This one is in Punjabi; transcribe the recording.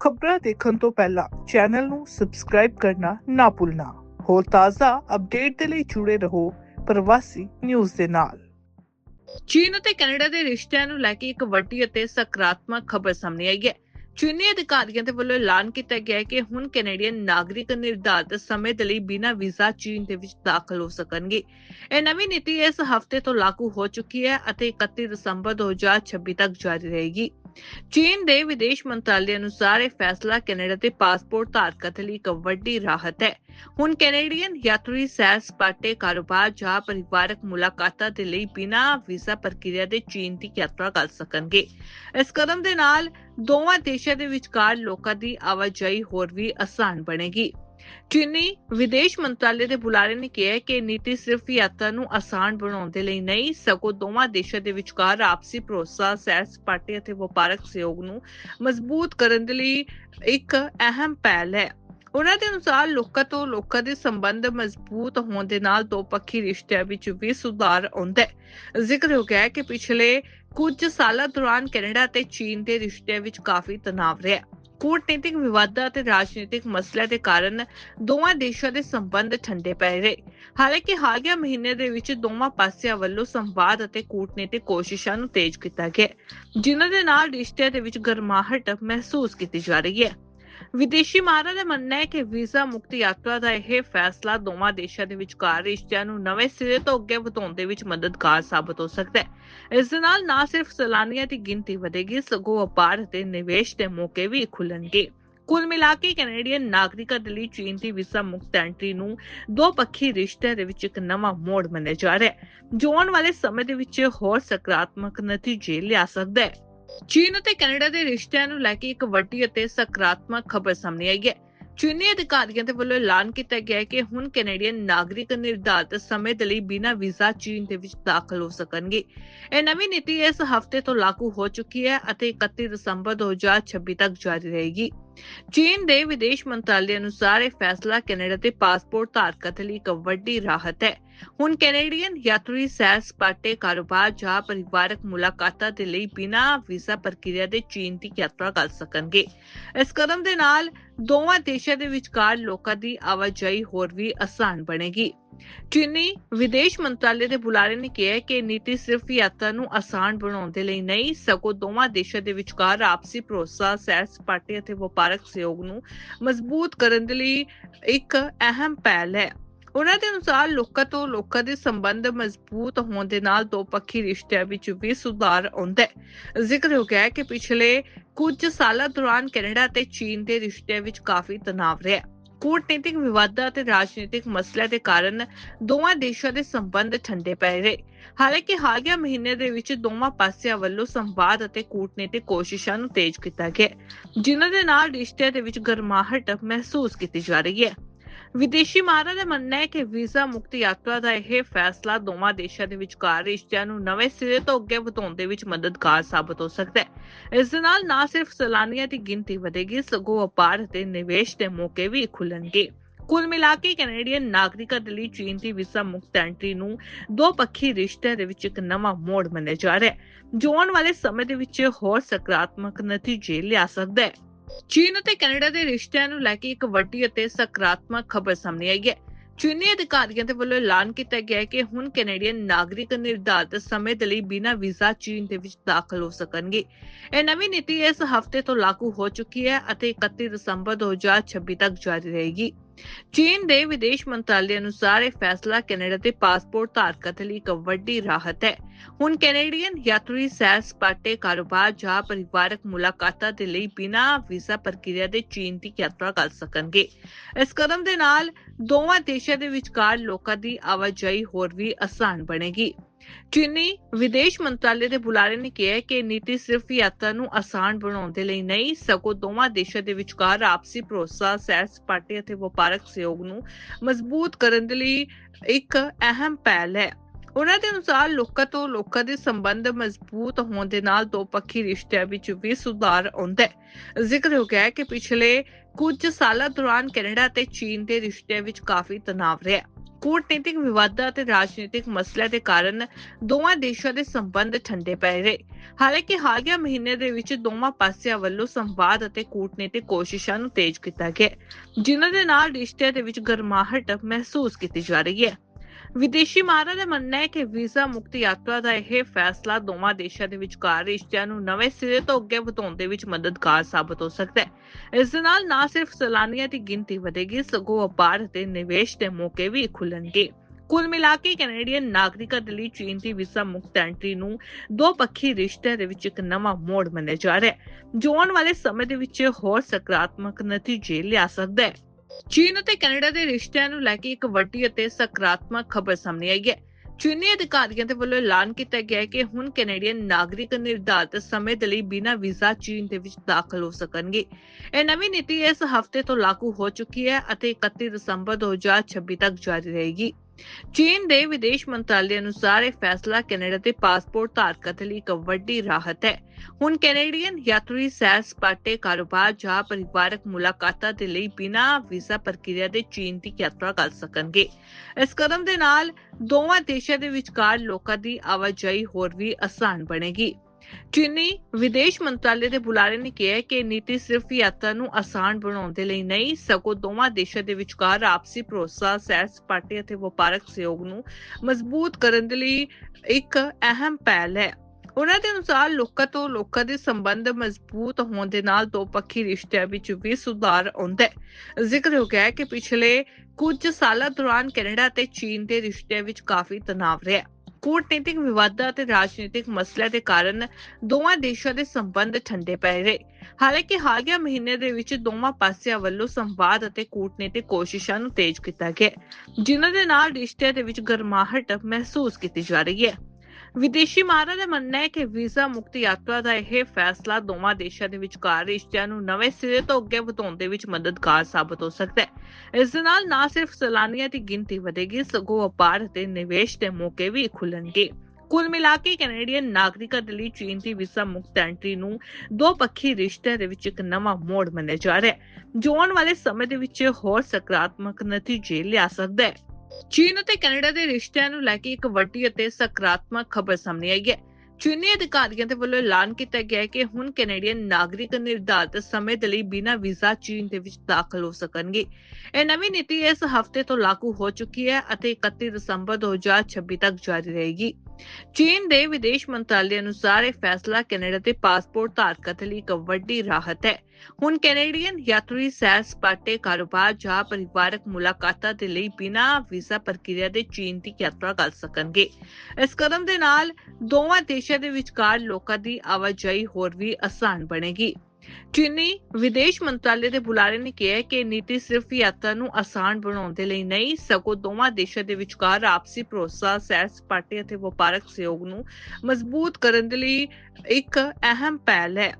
ਖਬਰਾਂ ਦੇਖਣ ਤੋਂ ਪਹਿਲਾਂ ਚੈਨਲ ਨੂੰ ਸਬਸਕ੍ਰਾਈਬ ਕਰਨਾ ਨਾ ਭੁੱਲਣਾ। ਹੋਰ ਤਾਜ਼ਾ ਅਪਡੇਟ ਦੇ ਲਈ ਜੁੜੇ ਰਹੋ ਪ੍ਰਵਾਸੀ ਨਿਊਜ਼ ਦੇ ਨਾਲ। ਚੀਨ ਅਤੇ ਕੈਨੇਡਾ ਦੇ ਰਿਸ਼ਤਿਆਂ ਨੂੰ ਲੈ ਕੇ ਇੱਕ ਵੱਡੀ ਅਤੇ ਸਕਾਰਾਤਮਕ ਖਬਰ ਸਾਹਮਣੇ ਆਈ ਹੈ। ਚੀਨੀ ਅਧਿਕਾਰੀਆਂ ਦੇ ਵੱਲੋਂ ਐਲਾਨ ਕੀਤਾ ਗਿਆ ਹੈ ਕਿ ਹੁਣ ਕੈਨੇਡੀਅਨ ਨਾਗਰਿਕ ਨਿਰਧਾਰਤ ਸਮੇਂ ਦੇ ਲਈ ਬਿਨਾਂ ਵੀਜ਼ਾ ਚੀਨ ਦੇ ਵਿੱਚ ਦਾਖਲ ਹੋ ਸਕਣਗੇ। ਇਹ ਨਵੀਂ ਨੀਤੀ ਇਸ ਹਫ਼ਤੇ ਤੋਂ ਲਾਗੂ ਹੋ ਚੁੱਕੀ ਹੈ ਅਤੇ 31 ਦਸੰਬਰ 2026 ਤੱਕ ਜਾਰੀ ਰਹੇਗੀ। ਚੀਨ ਦੇ ਵਿਦੇਸ਼ ਮੰਤਰਾਲੇ ਅਨੁਸਾਰ ਇਹ ਫੈਸਲਾ ਕੈਨੇਡਾ ਦੇ ਪਾਸਪੋਰਟ ਧਾਰਕਾਂ ਲਈ ਇੱਕ ਵੱਡੀ ਰਾਹਤ ਹੈ। ਹੁਣ ਕੈਨੇਡੀਅਨ ਯਾਤਰੀ ਸੈਰ ਸਪਾਟੇ ਕਾਰੋਬਾਰ ਜਾਂ ਪਰਿਵਾਰਕ ਮੁਲਾਕਾਤਾਂ ਦੇ ਲਈ ਬਿਨਾਂ ਵੀਜ਼ਾ ਪ੍ਰਕਿਰਿਆ ਦੇ ਚੀਨ ਦੀ ਯਾਤਰਾ ਕਰ ਸਕਣਗੇ। ਇਸ ਕਦਮ ਦੇ ਨਾਲ ਦੋਵਾਂ ਦੇਸ਼ਾਂ ਦੇ ਵਿਚਕਾਰ ਲੋਕਾਂ ਦੀ ਆਵਾਜਾਈ ਹੋਰ ਵੀ ਆਸਾਨ ਬਣੇਗੀ। ਚੀਨੀ ਵਿਦੇਸ਼ ਮੰਤਰਾਲੇ ਦੇ ਬੁਲਾਰੇ ਨੇ ਕਿਹਾ ਕਿ ਨੀਤੀ ਸਿਰਫ ਯਾਤਰਾ ਨੂੰ ਆਸਾਨ ਬਣਾਉਣ ਦੇ ਲਈ ਨਹੀਂ, ਸਗੋਂ ਦੋਵਾਂ ਦੇਸ਼ਾਂ ਦੇ ਵਿਚਕਾਰ ਆਪਸੀ ਭਰੋਸਾ, ਸੈਰ ਸਪਾਟੇ ਅਤੇ ਵਪਾਰਕ ਸਹਿਯੋਗ ਨੂੰ ਮਜ਼ਬੂਤ ਕਰਨ ਦੇ ਲਈ ਇੱਕ ਅਹਿਮ ਪਹਿਲ ਹੈ। ਉਹਨਾਂ ਦੇ ਅਨੁਸਾਰ ਲੋਕਾਂ ਤੋਂ ਲੋਕਾਂ ਦੇ ਸੰਬੰਧ ਮਜ਼ਬੂਤ ਹੋਣ ਦੇ ਨਾਲ ਦੋਪੱਖੀ ਰਿਸ਼ਤਿਆਂ ਵਿੱਚ ਵੀ ਸੁਧਾਰ ਆਉਂਦਾ ਹੈ। ਜ਼ਿਕਰ ਹੋ ਗਿਆ ਹੈ ਕਿ ਪਿਛਲੇ ਕੁਝ ਸਾਲਾਂ ਦੌਰਾਨ ਕੈਨੇਡਾ ਅਤੇ ਚੀਨ ਦੇ ਰਿਸ਼ਤਿਆਂ ਵਿੱਚ ਕਾਫੀ ਤਣਾਅ ਰਿਹਾ ਕੂਟਨੀਤਿਕ ਵਿਵਾਦਾਂ ਅਤੇ ਰਾਜਨੀਤਿਕ ਮਸਲਿਆਂ ਦੇ ਕਾਰਨ ਦੋਵਾਂ ਦੇਸ਼ਾਂ ਦੇ ਸੰਬੰਧ ਠੰਡੇ ਪਏ ਰਹੇ। ਹਾਲਾਂਕਿ ਹਾਲੀਆ ਮਹੀਨੇ ਦੇ ਵਿੱਚ ਦੋਵਾਂ ਪਾਸਿਆਂ ਵੱਲੋਂ ਸੰਵਾਦ ਅਤੇ ਕੂਟਨੀਤਿਕ ਕੋਸ਼ਿਸ਼ਾਂ ਨੂੰ ਤੇਜ਼ ਕੀਤਾ ਗਿਆ, ਜਿਨ੍ਹਾਂ ਦੇ ਨਾਲ ਰਿਸ਼ਤਿਆਂ ਦੇ ਵਿੱਚ ਗਰਮਾਹਟ ਮਹਿਸੂਸ ਕੀਤੀ ਜਾ ਰਹੀ ਹੈ। ਵਿਦੇਸ਼ੀ ਮਾਹਰਾਂ ਦਾ ਮੰਨਣਾ ਹੈ ਕਿ ਵੀਜ਼ਾ ਮੁਕਤ ਯਾਤਰਾ ਦਾ ਇਹ ਫੈਸਲਾ ਦੋਵਾਂ ਦੇਸ਼ਾਂ ਦੇ ਵਿਚਕਾਰ ਰਿਸ਼ਤਿਆਂ ਨੂੰ ਨਵੇਂ ਸਿਰੇ ਤੋਂ ਅੱਗੇ ਵਧਾਉਣ ਦੇ ਵਿੱਚ ਮਦਦਗਾਰ ਸਾਬਤ ਹੋ ਸਕਦਾ ਹੈ। ਇਸ ਦੇ ਨਾਲ ਨਾ ਸਿਰਫ ਸੈਲਾਨੀਆਂ ਦੀ ਗਿਣਤੀ ਵਧੇਗੀ, ਸਗੋਂ ਵਪਾਰ ਅਤੇ ਨਿਵੇਸ਼ ਦੇ ਮੌਕੇ ਵੀ ਖੁੱਲਣਗੇ। ਕੁੱਲ ਮਿਲਾ ਕੇ ਕੈਨੇਡੀਅਨ ਨਾਗਰਿਕਾਂ ਦੇ ਲਈ ਚੀਨ ਦੀ ਵੀਜ਼ਾ ਮੁਕਤ ਐਂਟਰੀ ਨੂੰ ਦੋ ਪੱਖੀ ਰਿਸ਼ਤੇ ਦੇ ਵਿੱਚ ਇੱਕ ਨਵਾਂ ਮੋੜ ਮੰਨਿਆ ਜਾ ਰਿਹਾ ਹੈ। ਜੋ ਆਉਣ ਵਾਲੇ ਸਮੇਂ ਦੇ ਵਿੱਚ ਹੋਰ ਸਕਾਰਾਤਮਕ ਨਤੀਜੇ ਲਿਆ ਸਕਦਾ ਹੈ। ਚੀਨ ਅਤੇ ਕੈਨੇਡਾ ਦੇ ਰਿਸ਼ਤਿਆਂ ਨੂੰ ਲੈ ਕੇ ਇੱਕ ਵੱਡੀ ਅਤੇ ਸਕਾਰਾਤਮਕ ਖਬਰ ਸਾਹਮਣੇ ਆਈ ਹੈ। ਚੀਨੀ ਅਧਿਕਾਰੀਆਂ ਦੇ ਵੱਲੋਂ ਐਲਾਨ ਕੀਤਾ ਗਿਆ ਹੈ ਕਿ ਹੁਣ ਕੈਨੇਡੀਅਨ ਨਾਗਰਿਕ ਨਿਰਧਾਰਤ ਸਮੇਂ ਦੇ ਲਈ ਬਿਨਾਂ ਵੀਜ਼ਾ ਚੀਨ ਦੇ ਵਿੱਚ ਦਾਖਲ ਹੋ ਸਕਣਗੇ। ਇਹ ਨਵੀਂ ਨੀਤੀ ਇਸ ਹਫ਼ਤੇ ਤੋਂ ਲਾਗੂ ਹੋ ਚੁੱਕੀ ਹੈ ਅਤੇ 31 ਦਸੰਬਰ 2026 ਤੱਕ ਜਾਰੀ ਰਹੇਗੀ। ਚੀਨ ਦੇ ਵਿਦੇਸ਼ ਮੰਤਰਾਲੇ ਅਨੁਸਾਰ ਇਹ ਫੈਸਲਾ ਕੈਨੇਡਾ ਦੇ ਪਾਸਪੋਰਟ ਧਾਰਕਾਂ ਲਈ ਇੱਕ ਵੱਡੀ ਰਾਹਤ ਹੈ। ਹੁਣ ਕੈਨੇਡੀਅਨ ਯਾਤਰੀ ਸੈਰ ਸਪਾਟੇ ਕਾਰੋਬਾਰ ਜਾਂ ਪਰਿਵਾਰਕ ਮੁਲਾਕਾਤਾਂ ਦੇ ਲਈ ਬਿਨਾਂ ਵੀਜ਼ਾ ਪ੍ਰਕਿਰਿਆ ਦੇ ਚੀਨ ਦੀ ਯਾਤਰਾ ਕਰ ਸਕਣਗੇ। ਇਸ ਕਦਮ ਦੇ ਨਾਲ ਦੋਵਾਂ ਦੇਸ਼ਾਂ ਦੇ ਵਿਚਕਾਰ ਲੋਕਾਂ ਦੀ ਆਵਾਜਾਈ ਹੋਰ ਵੀ ਆਸਾਨ ਬਣੇਗੀ। ਚੀਨੀ ਵਿਦੇਸ਼ ਮੰਤਰਾਲੇ ਦੇ ਬੁਲਾਰੇ ਨੇ ਕਿਹਾ ਕਿ ਨੀਤੀ ਸਿਰਫ ਯਾਤਰਾ ਨੂੰ ਆਸਾਨ ਬਣਾਉਣ ਦੇ ਲਈ ਨਹੀਂ, ਸਗੋਂ ਦੋਵਾਂ ਦੇਸ਼ਾਂ ਦੇ ਵਿਚਕਾਰ ਆਪਸੀ ਭਰੋਸਾ, ਸੈਰ ਸਪਾਟੇ ਅਤੇ ਵਪਾਰਕ ਸਹਿਯੋਗ ਨੂੰ ਮਜ਼ਬੂਤ ਕਰਨ ਦੇ ਲਈ ਇੱਕ ਅਹਿਮ ਪਹਿਲ ਹੈ। ਉਹਨਾਂ ਦੇ ਅਨੁਸਾਰ ਲੋਕਾਂ ਤੋਂ ਲੋਕਾਂ ਦੇ ਸੰਬੰਧ ਮਜ਼ਬੂਤ ਹੋਣ ਦੇ ਨਾਲ ਦੋਪੱਖੀ ਰਿਸ਼ਤਿਆਂ ਵਿੱਚ ਵੀ ਸੁਧਾਰ ਆਉਂਦਾ ਹੈ। ਜ਼ਿਕਰ ਹੋ ਗਿਆ ਹੈ ਕਿ ਪਿਛਲੇ ਕੁਝ ਸਾਲਾਂ ਦੌਰਾਨ ਕੈਨੇਡਾ ਅਤੇ ਚੀਨ ਦੇ ਰਿਸ਼ਤਿਆਂ ਵਿੱਚ ਕਾਫੀ ਤਣਾਅ ਰਿਹਾ ਕੂਟਨੀਤਿਕ ਵਿਵਾਦਾਂ ਅਤੇ ਰਾਜਨੀਤਿਕ ਮਸਲਿਆਂ ਦੇ ਕਾਰਨ ਦੋਵਾਂ ਦੇਸ਼ਾਂ ਦੇ ਸੰਬੰਧ ਠੰਡੇ ਪਏ ਰਹੇ। ਹਾਲਾਂਕਿ ਹਾਲੀਆ ਮਹੀਨੇ ਦੇ ਵਿੱਚ ਦੋਵਾਂ ਪਾਸਿਆਂ ਵੱਲੋਂ ਸੰਵਾਦ ਅਤੇ ਕੂਟਨੀਤਿਕ ਕੋਸ਼ਿਸ਼ਾਂ ਨੂੰ ਤੇਜ਼ ਕੀਤਾ ਗਿਆ ਜਿਨ੍ਹਾਂ ਦੇ ਨਾਲ ਰਿਸ਼ਤਿਆਂ ਦੇ ਵਿੱਚ ਗਰਮਾਹਟ ਮਹਿਸੂਸ ਕੀਤੀ ਜਾ ਰਹੀ ਹੈ। ਵਿਦੇਸ਼ੀ ਮਾਹਰਾਂ ਦਾ ਮੰਨਣਾ ਹੈ ਕਿ ਵੀਜ਼ਾ ਮੁਕਤ ਯਾਤਰਾ ਦਾ ਇਹ ਫੈਸਲਾ ਦੋਵਾਂ ਦੇਸ਼ਾਂ ਦੇ ਵਿਚਕਾਰ ਰਿਸ਼ਤਿਆਂ ਨੂੰ ਨਵੇਂ ਸਿਰੇ ਤੋਂ ਅੱਗੇ ਵਧਾਉਣ ਦੇ ਵਿੱਚ ਮਦਦਗਾਰ ਸਾਬਤ ਹੋ ਸਕਦਾ ਹੈ। ਇਸ ਦੇ ਨਾਲ ਨਾ ਸਿਰਫ ਸੈਲਾਨੀਆਂ ਦੀ ਗਿਣਤੀ ਵਧੇਗੀ, ਸਗੋਂ ਵਪਾਰ ਅਤੇ ਨਿਵੇਸ਼ ਦੇ ਮੌਕੇ ਵੀ ਖੁੱਲਣਗੇ ਕੁੱਲ ਮਿਲਾ ਕੇ ਕੈਨੇਡੀਅਨ ਨਾਗਰਿਕਾਂ ਦੇ ਲਈ ਚੀਨ ਦੀ ਵੀਜ਼ਾ ਮੁਕਤ ਐਂਟਰੀ ਨੂੰ ਦੋ ਪੱਖੀ ਰਿਸ਼ਤੇ ਦੇ ਵਿੱਚ ਇੱਕ ਨਵਾਂ ਮੋੜ ਮੰਨਿਆ ਜਾ ਰਿਹਾ ਹੈ। ਜੋ ਆਉਣ ਵਾਲੇ ਸਮੇਂ ਦੇ ਵਿੱਚ ਹੋਰ ਸਕਾਰਾਤਮਕ ਨਤੀਜੇ ਲਿਆ ਸਕਦਾ ਹੈ। ਚੀਨ ਅਤੇ ਕੈਨੇਡਾ ਦੇ ਰਿਸ਼ਤਿਆਂ ਨੂੰ ਲੈ ਕੇ ਇੱਕ ਵੱਡੀ ਅਤੇ ਸਕਾਰਾਤਮਕ ਖਬਰ ਸਾਹਮਣੇ ਆਈ ਹੈ। ਚੀਨੀ ਅਧਿਕਾਰੀਆਂ ਦੇ ਵੱਲੋਂ ਐਲਾਨ ਕੀਤਾ ਗਿਆ ਹੈ ਕਿ ਹੁਣ ਕੈਨੇਡੀਅਨ ਨਾਗਰਿਕ ਨਿਰਧਾਰਤ ਸਮੇਂ ਦੇ ਲਈ ਬਿਨਾਂ ਵੀਜ਼ਾ ਚੀਨ ਦੇ ਵਿੱਚ ਦਾਖਲ ਹੋ ਸਕਣਗੇ। ਇਹ ਨਵੀਂ ਨੀਤੀ ਇਸ ਹਫ਼ਤੇ ਤੋਂ ਲਾਗੂ ਹੋ ਚੁੱਕੀ ਹੈ ਅਤੇ 31 ਦਸੰਬਰ 2026 ਤੱਕ ਜਾਰੀ ਰਹੇਗੀ। ਚੀਨ ਦੇ ਵਿਦੇਸ਼ ਮੰਤਰਾਲੇ ਅਨੁਸਾਰ ਇਹ ਫੈਸਲਾ ਕੈਨੇਡਾ ਦੇ ਪਾਸਪੋਰਟ ਧਾਰਕਾਂ ਲਈ ਇੱਕ ਵੱਡੀ ਰਾਹਤ ਹੈ। ਹੁਣ ਕੈਨੇਡੀਅਨ ਯਾਤਰੀ ਸੈਰ ਸਪਾਟੇ ਕਾਰੋਬਾਰ ਜਾਂ ਪਰਿਵਾਰਕ ਮੁਲਾਕਾਤਾਂ ਦੇ ਲਈ ਬਿਨਾਂ ਵੀਜ਼ਾ ਪ੍ਰਕਿਰਿਆ ਦੇ ਚੀਨ ਦੀ ਯਾਤਰਾ ਕਰ ਸਕਣਗੇ। ਇਸ ਕਦਮ ਦੇ ਨਾਲ ਦੋਵਾਂ ਦੇਸ਼ਾਂ ਦੇ ਵਿਚਕਾਰ ਲੋਕਾਂ ਦੀ ਆਵਾਜਾਈ ਹੋਰ ਵੀ ਆਸਾਨ ਬਣੇਗੀ। ਚੀਨੀ ਵਿਦੇਸ਼ ਮੰਤਰਾਲੇ ਦੇ ਬੁਲਾਰੇ ਨੇ ਕਿਹਾ ਕਿ ਇਹ ਨੀਤੀ ਸਿਰਫ ਯਾਤਰਾ ਨੂੰ ਆਸਾਨ ਬਣਾਉਣ ਦੇ ਲਈ ਨਹੀਂ, ਸਗੋਂ ਦੋਵਾਂ ਦੇਸ਼ਾਂ ਦੇ ਵਿਚਕਾਰ ਆਪਸੀ ਭਰੋਸਾ, ਸੈਰ ਸਪਾਟੇ ਅਤੇ ਵਪਾਰਕ ਸਹਿਯੋਗ ਨੂੰ ਮਜ਼ਬੂਤ ਕਰਨ ਦੇ ਲਈ ਇੱਕ ਅਹਿਮ ਪਹਿਲ ਹੈ। ਉਹਨਾਂ ਦੇ ਅਨੁਸਾਰ ਲੋਕਾਂ ਤੋਂ ਲੋਕਾਂ ਦੇ ਸੰਬੰਧ ਮਜ਼ਬੂਤ ਹੋਣ ਦੇ ਨਾਲ ਦੋਪੱਖੀ ਰਿਸ਼ਤਿਆਂ ਵਿੱਚ ਵੀ ਸੁਧਾਰ ਆਉਂਦਾ ਹੈ। ਜ਼ਿਕਰ ਹੋ ਗਿਆ ਹੈ ਕਿ ਪਿਛਲੇ ਕੁਝ ਸਾਲਾਂ ਦੌਰਾਨ ਕੈਨੇਡਾ ਤੇ ਚੀਨ ਦੇ ਰਿਸ਼ਤਿਆਂ ਵਿੱਚ ਕਾਫੀ ਤਣਾਅ ਰਿਹਾ ਕੂਟਨੀਤਿਕ ਵਿਵਾਦਾਂ ਅਤੇ ਰਾਜਨੀਤਿਕ ਮਸਲਿਆਂ ਦੇ ਕਾਰਨ ਦੋਵਾਂ ਦੇਸ਼ਾਂ ਦੇ ਸੰਬੰਧ ਠੰਡੇ ਪਏ ਰਹੇ। ਹਾਲਾਂਕਿ ਹਾਲੀਆ ਮਹੀਨੇ ਦੇ ਵਿੱਚ ਦੋਵਾਂ ਪਾਸਿਆਂ ਵੱਲੋਂ ਸੰਵਾਦ ਅਤੇ ਕੂਟਨੀਤਿਕ ਕੋਸ਼ਿਸ਼ਾਂ ਨੂੰ ਤੇਜ਼ ਕੀਤਾ ਗਿਆ। ਜਿਨ੍ਹਾਂ ਦੇ ਨਾਲ ਰਿਸ਼ਤਿਆਂ ਦੇ ਵਿੱਚ ਗਰਮਾਹਟ ਮਹਿਸੂਸ ਕੀਤੀ ਜਾ ਰਹੀ ਹੈ। ਵਿਦੇਸ਼ੀ ਮਾਹਰਾਂ ਦਾ ਮੰਨਣਾ ਹੈ ਕਿ ਵੀਜ਼ਾ ਮੁਕਤ ਯਾਤਰਾ ਦਾ ਇਹ ਫੈਸਲਾ ਦੋਵਾਂ ਦੇਸ਼ਾਂ ਦੇ ਵਿਚਕਾਰ ਰਿਸ਼ਤਿਆਂ ਨੂੰ ਨਵੇਂ ਸਿਰੇ ਤੋਂ ਅੱਗੇ ਵਧਾਉਣ ਦੇ ਵਿੱਚ ਮਦਦਗਾਰ ਸਾਬਤ ਹੋ ਸਕਦਾ ਹੈ। ਇਸ ਦੇ ਨਾਲ ਨਾ ਸਿਰਫ ਸੈਲਾਨੀਆਂ ਦੀ ਗਿਣਤੀ ਵਧੇਗੀ, ਸਗੋਂ ਵਪਾਰ ਅਤੇ ਨਿਵੇਸ਼ ਦੇ ਮੌਕੇ ਵੀ ਖੁੱਲਣਗੇ। ਕੁੱਲ ਮਿਲਾ ਕੇ ਕੈਨੇਡੀਅਨ ਨਾਗਰਿਕਾਂ ਦੇ ਲਈ ਚੀਨ ਦੀ ਵੀਜ਼ਾ ਮੁਕਤ ਐਂਟਰੀ ਨੂੰ ਦੋ ਪੱਖੀ ਰਿਸ਼ਤੇ ਦੇ ਵਿੱਚ ਇੱਕ ਨਵਾਂ ਮੋੜ ਮੰਨਿਆ ਜਾ ਰਿਹਾ ਹੈ। ਜੋ ਆਉਣ ਵਾਲੇ ਸਮੇਂ ਦੇ ਵਿੱਚ ਹੋਰ ਸਕਾਰਾਤਮਕ ਨਤੀਜੇ ਲਿਆ ਸਕਦਾ ਹੈ। ਚੀਨ ਅਤੇ ਕੈਨੇਡਾ ਦੇ ਰਿਸ਼ਤਿਆਂ ਨੂੰ ਲੈ ਕੇ ਇੱਕ ਵੱਡੀ ਅਤੇ ਸਕਾਰਾਤਮਕ ਖਬਰ ਸਾਹਮਣੇ ਆਈ ਹੈ। ਚੀਨੀ ਅਧਿਕਾਰੀਆਂ ਦੇ ਵੱਲੋਂ ਐਲਾਨ ਕੀਤਾ ਗਿਆ ਹੈ ਕਿ ਹੁਣ ਕੈਨੇਡੀਅਨ ਨਾਗਰਿਕ ਨਿਰਧਾਰਤ ਸਮੇਂ ਦੇ ਲਈ ਬਿਨਾਂ ਵੀਜ਼ਾ ਚੀਨ ਦੇ ਵਿੱਚ ਦਾਖਲ ਹੋ ਸਕਣਗੇ। ਇਹ ਨਵੀਂ ਨੀਤੀ ਇਸ ਹਫ਼ਤੇ ਤੋਂ ਲਾਗੂ ਹੋ ਚੁੱਕੀ ਹੈ ਅਤੇ 31 ਦਸੰਬਰ 2026 ਤੱਕ ਜਾਰੀ ਰਹੇਗੀ। ਚੀਨ ਦੇ ਵਿਦੇਸ਼ ਮੰਤਰਾਲੇ ਅਨੁਸਾਰ ਇਹ ਫੈਸਲਾ ਕੈਨੇਡਾ ਦੇ ਪਾਸਪੋਰਟ ਧਾਰਕਾਂ ਲਈ ਇੱਕ ਵੱਡੀ ਰਾਹਤ ਹੈ। ਹੁਣ ਕੈਨੇਡੀਅਨ ਯਾਤਰੀ ਸੈਰ ਸਪਾਟੇ ਕਾਰੋਬਾਰ ਜਾਂ ਪਰਿਵਾਰਕ ਮੁਲਾਕਾਤਾਂ ਦੇ ਲਈ ਬਿਨਾਂ ਵੀਜ਼ਾ ਪ੍ਰਕਿਰਿਆ ਦੇ ਚੀਨ ਦੀ ਯਾਤਰਾ ਕਰ ਸਕਣਗੇ। ਇਸ ਕਦਮ ਦੇ ਨਾਲ ਦੋਵਾਂ ਦੇਸ਼ਾਂ ਦੇ ਵਿਚਕਾਰ ਲੋਕਾਂ ਦੀ ਆਵਾਜਾਈ ਹੋਰ ਵੀ ਆਸਾਨ ਬਣੇਗੀ। ਚੀਨੀ ਵਿਦੇਸ਼ ਮੰਤਰਾਲੇ ਦੇ ਬੁਲਾਰੇ ਨੇ ਕਿਹਾ ਕਿ ਨੀਤੀ ਸਿਰਫ ਯਾਤਰਾ ਨੂੰ ਆਸਾਨ ਬਣਾਉਣ ਦੇ ਲਈ ਨਹੀਂ, ਸਗੋਂ ਦੋਵਾਂ ਦੇਸ਼ਾਂ ਦੇ ਵਿਚਕਾਰ ਆਪਸੀ ਭਰੋਸਾ, ਸੈਰ ਸਪਾਟੇ ਅਤੇ ਵਪਾਰਕ ਸਹਿਯੋਗ ਨੂੰ ਮਜ਼ਬੂਤ ਕਰਨ ਦੇ ਲਈ ਇੱਕ ਅਹਿਮ ਪਹਿਲ ਹੈ। ਉਹਨਾਂ ਦੇ ਅਨੁਸਾਰ ਲੋਕਾਂ ਤੋਂ ਲੋਕਾਂ ਦੇ ਸੰਬੰਧ ਮਜ਼ਬੂਤ ਹੋਣ ਦੇ ਨਾਲ ਦੋਪੱਖੀ ਰਿਸ਼ਤਿਆਂ ਵਿੱਚ ਵੀ ਸੁਧਾਰ ਆਉਂਦਾ ਹੈ। ਜ਼ਿਕਰ ਹੋ ਗਿਆ ਹੈ ਕਿ ਪਿਛਲੇ ਕੁਝ ਸਾਲਾਂ ਦੌਰਾਨ ਕੈਨੇਡਾ ਤੇ ਚੀਨ ਦੇ ਰਿਸ਼ਤਿਆਂ ਵਿੱਚ ਕਾਫੀ ਤਣਾਅ ਰਿਹਾ ਕੂਟਨੀਤਿਕ ਵਿਵਾਦਾਂ ਅਤੇ ਰਾਜਨੀਤਿਕ ਮਸਲਿਆਂ ਦੇ ਕਾਰਨ ਦੋਵਾਂ ਦੇਸ਼ਾਂ ਦੇ ਸੰਬੰਧ ਠੰਡੇ ਪਏ ਰਹੇ। ਹਾਲਾਂਕਿ ਹਾਲੀਆ ਮਹੀਨੇ ਦੇ ਵਿੱਚ ਦੋਵਾਂ ਪਾਸਿਆਂ ਵੱਲੋਂ ਸੰਵਾਦ ਅਤੇ ਕੂਟਨੀਤਿਕ ਕੋਸ਼ਿਸ਼ਾਂ ਨੂੰ ਤੇਜ਼ ਕੀਤਾ ਗਿਆ, ਜਿਨ੍ਹਾਂ ਦੇ ਨਾਲ ਰਿਸ਼ਤਿਆਂ ਦੇ ਵਿੱਚ ਗਰਮਾਹਟ ਮਹਿਸੂਸ ਕੀਤੀ ਜਾ ਰਹੀ ਹੈ। ਵਿਦੇਸ਼ੀ ਮਾਹਰਾਂ ਦਾ ਮੰਨਣਾ ਹੈ ਕਿ ਵੀਜ਼ਾ ਮੁਕਤ ਯਾਤਰਾ ਦਾ ਇਹ ਫੈਸਲਾ ਦੋਵਾਂ ਦੇਸ਼ਾਂ ਦੇ ਵਿਚਕਾਰ ਰਿਸ਼ਤਿਆਂ ਨੂੰ ਨਵੇਂ ਸਿਰੇ ਤੋਂ ਅੱਗੇ ਵਧਾਉਣ ਦੇ ਵਿੱਚ ਮਦਦਗਾਰ ਸਾਬਤ ਹੋ ਸਕਦਾ ਹੈ। ਇਸ ਦੇ ਨਾਲ ਨਾ ਸਿਰਫ ਸੈਲਾਨੀਆਂ ਦੀ ਗਿਣਤੀ ਵਧੇਗੀ, ਸਗੋਂ ਵਪਾਰ ਅਤੇ ਨਿਵੇਸ਼ ਦੇ ਮੌਕੇ ਵੀ ਖੁੱਲਣਗੇ ਕੁੱਲ ਮਿਲਾ ਕੇ ਕੈਨੇਡੀਅਨ ਨਾਗਰਿਕਾਂ ਦੇ ਲਈ ਚੀਨ ਦੀ ਵੀਜ਼ਾ ਮੁਕਤ ਐਂਟਰੀ ਨੂੰ ਦੋ ਪੱਖੀ ਰਿਸ਼ਤੇ ਦੇ ਵਿੱਚ ਇੱਕ ਨਵਾਂ ਮੋੜ ਮੰਨਿਆ ਜਾ ਰਿਹਾ ਹੈ। ਜੋ ਆਉਣ ਵਾਲੇ ਸਮੇਂ ਦੇ ਵਿੱਚ ਹੋਰ ਸਕਾਰਾਤਮਕ ਨਤੀਜੇ ਲਿਆ ਸਕਦਾ ਹੈ। ਚੀਨ ਅਤੇ ਕੈਨੇਡਾ ਦੇ ਰਿਸ਼ਤਿਆਂ ਨੂੰ ਲੈ ਕੇ ਇੱਕ ਵੱਡੀ ਅਤੇ ਸਕਾਰਾਤਮਕ ਖਬਰ ਸਾਹਮਣੇ ਆਈ ਹੈ। ਚੀਨੀ ਅਧਿਕਾਰੀਆਂ ਦੇ ਵੱਲੋਂ ਐਲਾਨ ਕੀਤਾ ਗਿਆ ਹੈ ਕਿ ਹੁਣ ਕੈਨੇਡੀਅਨ ਨਾਗਰਿਕ ਨਿਰਧਾਰਤ ਸਮੇਂ ਦੇ ਲਈ ਬਿਨਾਂ ਵੀਜ਼ਾ ਚੀਨ ਦੇ ਵਿੱਚ ਦਾਖਲ ਹੋ ਸਕਣਗੇ। ਇਹ ਨਵੀਂ ਨੀਤੀ ਇਸ ਹਫ਼ਤੇ ਤੋਂ ਲਾਗੂ ਹੋ ਚੁੱਕੀ ਹੈ ਅਤੇ 31 ਦਸੰਬਰ 2026 ਤੱਕ ਜਾਰੀ ਰਹੇਗੀ। ਚੀਨ ਦੇ ਵਿਦੇਸ਼ ਮੰਤਰਾਲੇ ਅਨੁਸਾਰ ਇਹ ਫੈਸਲਾ ਕੈਨੇਡਾ ਦੇ ਪਾਸਪੋਰਟ ਧਾਰਕਾਂ ਲਈ ਇੱਕ ਵੱਡੀ ਰਾਹਤ ਹੈ। ਹੁਣ ਕੈਨੇਡੀਅਨ ਯਾਤਰੀ ਸੈਰ ਸਪਾਟੇ ਕਾਰੋਬਾਰ ਜਾਂ ਪਰਿਵਾਰਕ ਮੁਲਾਕਾਤਾਂ ਦੇ ਲਈ ਬਿਨਾਂ ਵੀਜ਼ਾ ਪ੍ਰਕਿਰਿਆ ਦੇ ਚੀਨ ਦੀ ਯਾਤਰਾ ਕਰ ਸਕਣਗੇ। ਇਸ ਕਦਮ ਦੇ ਨਾਲ ਦੋਵਾਂ ਦੇਸ਼ਾਂ ਦੇ ਵਿਚਕਾਰ ਲੋਕਾਂ ਦੀ ਆਵਾਜਾਈ ਹੋਰ ਵੀ ਆਸਾਨ ਬਣੇਗੀ। ਚੀਨੀ ਵਿਦੇਸ਼ ਮੰਤਰਾਲੇ ਦੇ ਬੁਲਾਰੇ ਨੇ ਕਿਹਾ ਕਿ ਨੀਤੀ ਸਿਰਫ ਯਾਤਰਾ ਨੂੰ ਆਸਾਨ ਬਣਾਉਣ ਦੇ ਲਈ ਨਹੀਂ, ਸਗੋਂ ਦੋਵਾਂ ਦੇਸ਼ਾਂ ਦੇ ਵਿਚਕਾਰ ਆਪਸੀ ਭਰੋਸਾ, ਸੈਰ ਸਪਾਟੇ ਅਤੇ ਵਪਾਰਕ ਸਹਿਯੋਗ ਨੂੰ ਮਜ਼ਬੂਤ ਕਰਨ ਦੇ ਲਈ ਇੱਕ ਅਹਿਮ ਪਹਿਲ ਹੈ।